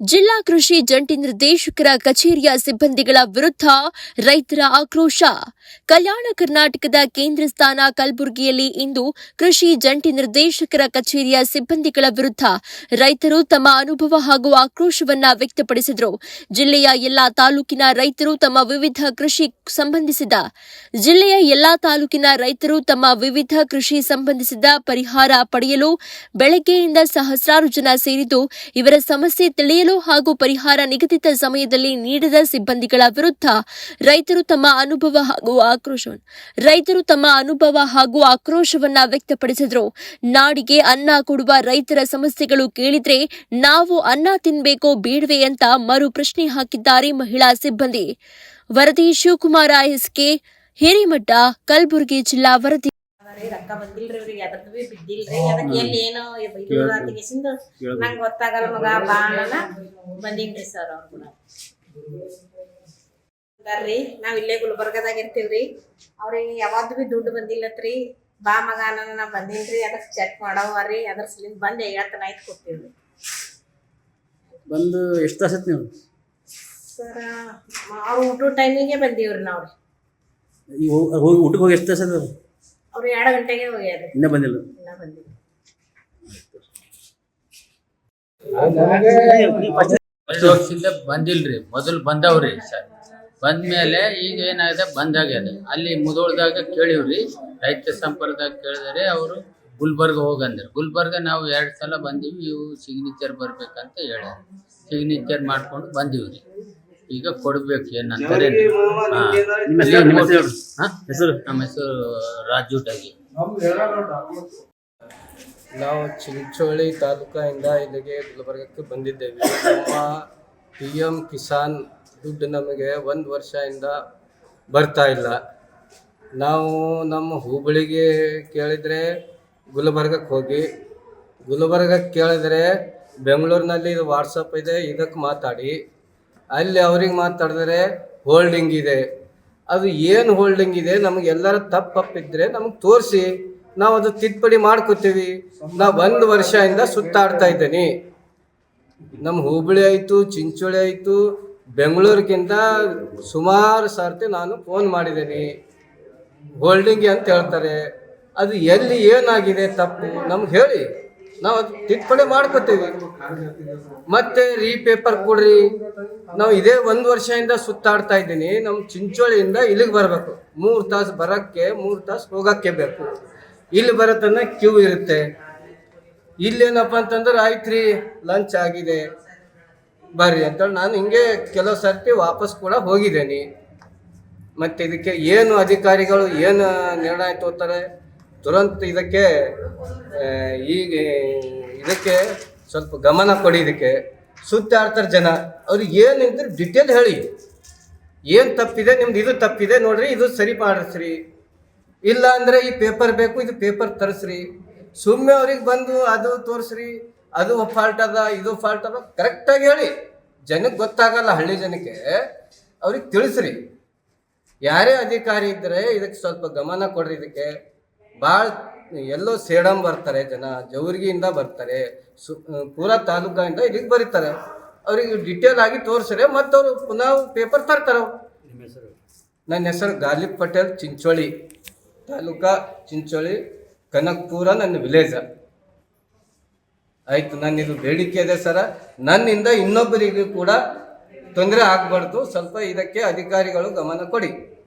ಜಿಲ್ಲಾ ಕೃಷಿ ಜಂಟಿ ನಿರ್ದೇಶಕರ ಕಚೇರಿಯ ಸಿಬ್ಬಂದಿಗಳ ವಿರುದ್ಧ ರೈತರ ಆಕ್ರೋಶ. ಕಲ್ಯಾಣ ಕರ್ನಾಟಕದ ಕೇಂದ್ರ ಸ್ಥಾನ ಕಲಬುರಗಿಯಲ್ಲಿ ಇಂದು ಕೃಷಿ ಜಂಟಿ ನಿರ್ದೇಶಕರ ಕಚೇರಿಯ ಸಿಬ್ಬಂದಿಗಳ ವಿರುದ್ಧ ರೈತರು ತಮ್ಮ ಅನುಭವ ಹಾಗೂ ಆಕ್ರೋಶವನ್ನ ವ್ಯಕ್ತಪಡಿಸಿದರು. ಜಿಲ್ಲೆಯ ಎಲ್ಲಾ ತಾಲೂಕಿನ ರೈತರು ತಮ್ಮ ವಿವಿಧ ಕೃಷಿ ಸಂಬಂಧಿಸಿದ, ಜಿಲ್ಲೆಯ ಎಲ್ಲಾ ತಾಲೂಕಿನ ರೈತರು ತಮ್ಮ ವಿವಿಧ ಕೃಷಿ ಸಂಬಂಧಿಸಿದ ಪರಿಹಾರ ಪಡೆಯಲು, ಬೆಳಗ್ಗೆಯಿಂದ ಸಹಸ್ರಾರು ಜನ ಸೇರಿದ್ದು, ಇವರ ಸಮಸ್ಯೆ ತಿಳಿಯಲು ಹಾಗೂ ಪರಿಹಾರ ನಿಗದಿತ ಸಮಯದಲ್ಲಿ ನೀಡದ ಸಿಬ್ಬಂದಿಗಳ ವಿರುದ್ಧ ರೈತರು ತಮ್ಮ ಅನುಭವ ಹಾಗೂ ಆಕ್ರೋಶ, ರೈತರು ತಮ್ಮ ಅನುಭವ ಹಾಗೂ ಆಕ್ರೋಶವನ್ನ ವ್ಯಕ್ತಪಡಿಸಿದರು. ನಾಡಿಗೆ ಅನ್ನ ಕೊಡುವ ರೈತರ ಸಮಸ್ಯೆಗಳು ಕೇಳಿದ್ರೆ ನಾವು ಅನ್ನ ತಿನ್ಬೇಕೋ ಬೇಡವೆ ಅಂತ ಮರು ಪ್ರಶ್ನೆ ಹಾಕಿದ್ದಾರೆ ಮಹಿಳಾ ಸಿಬ್ಬಂದಿ. ವರದಿ ಶಿವಕುಮಾರ ಎಸ್ಕೆ, ಹಿರೇಮಠ, ಕಲಬುರಗಿ ಜಿಲ್ಲಾ ವರದಿ. ರೀ ರೊಕ್ಕ ಬಂದಿಲ್ರಿ ಅವ್ರಿಗೆ ಅದಕ್ಕೆ ಬಿ ಬಿದ್ದಿಲ್ರಿ ಅದಕ್ಕೆ ಎಲ್ಲಿ ಏನೋ ಗೆಸಿಂದು ನಂಗೆ ಗೊತ್ತಾಗಲ್ಲ ಮಗ ಬಾ ಬಂದೀನ್ರಿ ಸರ್ ಅವ್ರು ಕೂಡ. ಬರ್ರಿ ನಾವ್ ಇಲ್ಲೇ ಗುಲ್ಬರ್ಗದಾಗ ಇರ್ತೀವ್ರಿ. ಅವ್ರಿಗೆ ಯಾವಾಗ ಬಿ ದುಡ್ಡು ಬಂದಿಲ್ಲತ್ರಿ. ಬಾ ಮಗ ಅನ್ನ ನಾ ಬಂದೀನ್ರಿ. ಅದಕ್ಕೆ ಚೆಕ್ ಮಾಡವ್ರಿ ಅದ್ರ ಸಲಿಂದ ಬಂದು ಹೇಳ್ತಾನ ಆಯ್ತು ಕೊಡ್ತೀವ್ರಿ ಬಂದು ಎಷ್ಟು ತಾಸತ್ ನೀವು? ಸರ್ ಅವ್ರು ಊಟ ಟೈಮಿಗೆ ಬಂದೀವ್ರಿ ನಾವ್ರಿ. ಹೋಗಿ ಊಟಕ್ಕೆ ಹೋಗಿ ಎಷ್ಟು ಅವ್ರು ಎರಡು ಗಂಟೆಗೆ ಹೋಗ್ಯಾರ. ಇನ್ನೂ ಬಂದಿಲ್ಲ. ಇನ್ನ ಬಂದಿಲ್ಲ. ಎರಡು ವರ್ಷದಿಂದ ಬಂದಿಲ್ರಿ ಮೊದಲು ಬಂದವ್ರಿ ಸರ್. ಬಂದ್ಮೇಲೆ ಈಗ ಏನಾಗಿದೆ ಬಂದಾಗ್ಯದ. ಅಲ್ಲಿ ಮುದೋಳ್ದಾಗ ಕೇಳಿವ್ರಿ ರೈತ ಸಂಪರ್ಕದಾಗ ಕೇಳಿದರೆ ಅವರು ಗುಲ್ಬರ್ಗ ಹೋಗಂದ್ರೆ. ಗುಲ್ಬರ್ಗ ನಾವು ಎರಡು ಸಲ ಬಂದೀವಿ ಇವು ಸಿಗ್ನೇಚರ್ ಬರ್ಬೇಕಂತ ಹೇಳ್ಯಾರ. ಸಿಗ್ನೇಚರ್ ಮಾಡ್ಕೊಂಡು ಬಂದೀವ್ರಿ. ಈಗ ಕೊಡ್ಬೇಕು ಏನಂತಾರೆ ಹೆಸರು ನಿಮ್ಮ ಹೆಸರು ರಾಜು ಟಾಗಿ. ನಾವು ಚಿಂಚೋಳಿ ತಾಲೂಕಿಂದ ಇಲ್ಲಿಗೆ ಗುಲ್ಬರ್ಗಕ್ಕೆ ಬಂದಿದ್ದೇವೆ. ನಮ್ಮ ಪಿ ಎಂ ಕಿಸಾನ್ ದುಡ್ಡು ನಮಗೆ ಒಂದು ವರ್ಷದಿಂದ ಬರ್ತಾ ಇಲ್ಲ. ನಾವು ನಮ್ಮ ಹುಬ್ಬಳ್ಳಿಗೆ ಕೇಳಿದರೆ ಗುಲ್ಬರ್ಗಕ್ಕೆ ಹೋಗಿ ಗುಲ್ಬರ್ಗಕ್ಕೆ ಕೇಳಿದರೆ ಬೆಂಗಳೂರಿನಲ್ಲಿ ಇದು ವಾಟ್ಸಪ್ ಇದೆ ಇದಕ್ಕೆ ಮಾತಾಡಿ. ಅಲ್ಲಿ ಅವ್ರಿಗೆ ಮಾತಾಡಿದ್ರೆ ಹೋಲ್ಡಿಂಗ್ ಇದೆ. ಅದು ಏನು ಹೋಲ್ಡಿಂಗ್ ಇದೆ? ನಮಗೆಲ್ಲರ ತಪ್ಪಪ್ಪಿದ್ರೆ ನಮಗೆ ತೋರಿಸಿ. ನಾವು ಅದು ತಿದ್ದುಪಡಿ ಮಾಡ್ಕೋತೀವಿ. ನಾವು ಒಂದು ವರ್ಷದಿಂದ ಸುತ್ತಾಡ್ತಾ ಇದ್ದೀನಿ. ನಮ್ಮ ಹುಬ್ಬಳ್ಳಿ ಆಯಿತು, ಚಿಂಚೋಳಿ ಆಯಿತು, ಬೆಂಗಳೂರಿಗಿಂತ ಸುಮಾರು ಸರ್ತಿ ನಾನು ಫೋನ್ ಮಾಡಿದ್ದೀನಿ. ಹೋಲ್ಡಿಂಗ್ ಅಂತ ಹೇಳ್ತಾರೆ. ಅದು ಎಲ್ಲಿ ಏನಾಗಿದೆ ತಪ್ಪು? ನಮ್ಗೆ ಹೇಳಿ. ನಾವು ತಿದ್ದುಪಡಿ ಮಾಡ್ಕೋತೀವಿ. ಮತ್ತೆ ರೀ ಪೇಪರ್ ಕೊಡ್ರಿ. ನಾವು ಇದೇ ಒಂದು ವರ್ಷದಿಂದ ಸುತ್ತಾಡ್ತಾ ಇದ್ದೀನಿ. ನಮ್ಮ ಚಿಂಚೋಳಿಯಿಂದ ಇಲ್ಲಿಗೆ ಬರಬೇಕು. ಮೂರು ತಾಸು ಬರೋಕ್ಕೆ, ಮೂರು ತಾಸು ಹೋಗೋಕ್ಕೆ ಬೇಕು. ಇಲ್ಲಿ ಬರತನ ಕ್ಯೂ ಇರುತ್ತೆ. ಇಲ್ಲೇನಪ್ಪ ಅಂತಂದ್ರೆ ಆಯ್ತು ಲಂಚ್ ಆಗಿದೆ. ಬರ್ರಿ ಅಂತೇಳಿ ನಾನು ಹಿಂಗೆ ಕೆಲವು ಸರ್ತಿ ವಾಪಸ್ ಕೂಡ ಹೋಗಿದ್ದೇನೆ. ಮತ್ತು ಇದಕ್ಕೆ ಏನು ಅಧಿಕಾರಿಗಳು ಏನು ನಿರ್ಣಯ ತಗೋತಾರೆ ತುರಂತ ಇದಕ್ಕೆ ಈಗ ಇದಕ್ಕೆ ಸ್ವಲ್ಪ ಗಮನ ಕೊಡಿ ಇದಕ್ಕೆ. ಸುತ್ತಾಡ್ತಾರೆ ಜನ. ಅವ್ರಿಗೆ ಏನು ಇದ್ರೆ ಡಿಟೇಲ್ ಹೇಳಿ. ಏನು ತಪ್ಪಿದೆ, ನಿಮ್ದು ಇದು ತಪ್ಪಿದೆ ನೋಡ್ರಿ, ಇದು ಸರಿ ಮಾಡಿಸ್ರಿ. ಇಲ್ಲ ಅಂದರೆ ಈ ಪೇಪರ್ ಬೇಕು, ಇದು ಪೇಪರ್ ತರಿಸ್ರಿ. ಸುಮ್ಮನೆ ಅವ್ರಿಗೆ ಬಂದು ಅದು ತೋರಿಸ್ರಿ, ಅದು ಫಾಲ್ಟ್ ಅದ, ಇದು ಫಾಲ್ಟ್ ಅದ ಕರೆಕ್ಟಾಗಿ ಹೇಳಿ. ಜನಕ್ಕೆ ಗೊತ್ತಾಗಲ್ಲ, ಹಳ್ಳಿ ಜನಕ್ಕೆ. ಅವ್ರಿಗೆ ತಿಳಿಸ್ರಿ. ಯಾರೇ ಅಧಿಕಾರಿ ಇದ್ದರೆ ಇದಕ್ಕೆ ಸ್ವಲ್ಪ ಗಮನ ಕೊಡ್ರಿ ಇದಕ್ಕೆ. ಭಾಳ ಎಲ್ಲೋ ಸೇಡಂ ಬರ್ತಾರೆ ಜನ ಜವರಿಗಿಯಿಂದ ಬರ್ತಾರೆ ಸು ಪೂರಾ ತಾಲೂಕಿಂದ ಇಲ್ಲಿಗೆ ಬರೀತಾರೆ. ಅವ್ರಿಗೆ ಡಿಟೇಲ್ ಆಗಿ ತೋರಿಸ್ರೆ ಮತ್ತು ಅವರು ಪುನಃ ಪೇಪರ್ ತರ್ತಾರೆ ಹೆಸರು? ನನ್ನ ಹೆಸರು ಗಾಲಿಬ್ ಪಟೇಲ್ ಚಿಂಚೋಳಿ. ತಾಲೂಕಾ ಚಿಂಚೋಳಿ ಕನಕ್ಪುರ ನನ್ನ ವಿಲೇಜ ಆಯ್ತು ನನ್ನ ಇದು ಬೇಡಿಕೆ ಇದೆ ಸರ. ನನ್ನಿಂದ ಇನ್ನೊಬ್ಬರಿಗೂ ಕೂಡ ತೊಂದರೆ ಆಗಬಾರ್ದು. ಸ್ವಲ್ಪ ಇದಕ್ಕೆ ಅಧಿಕಾರಿಗಳು ಗಮನ ಕೊಡಿ.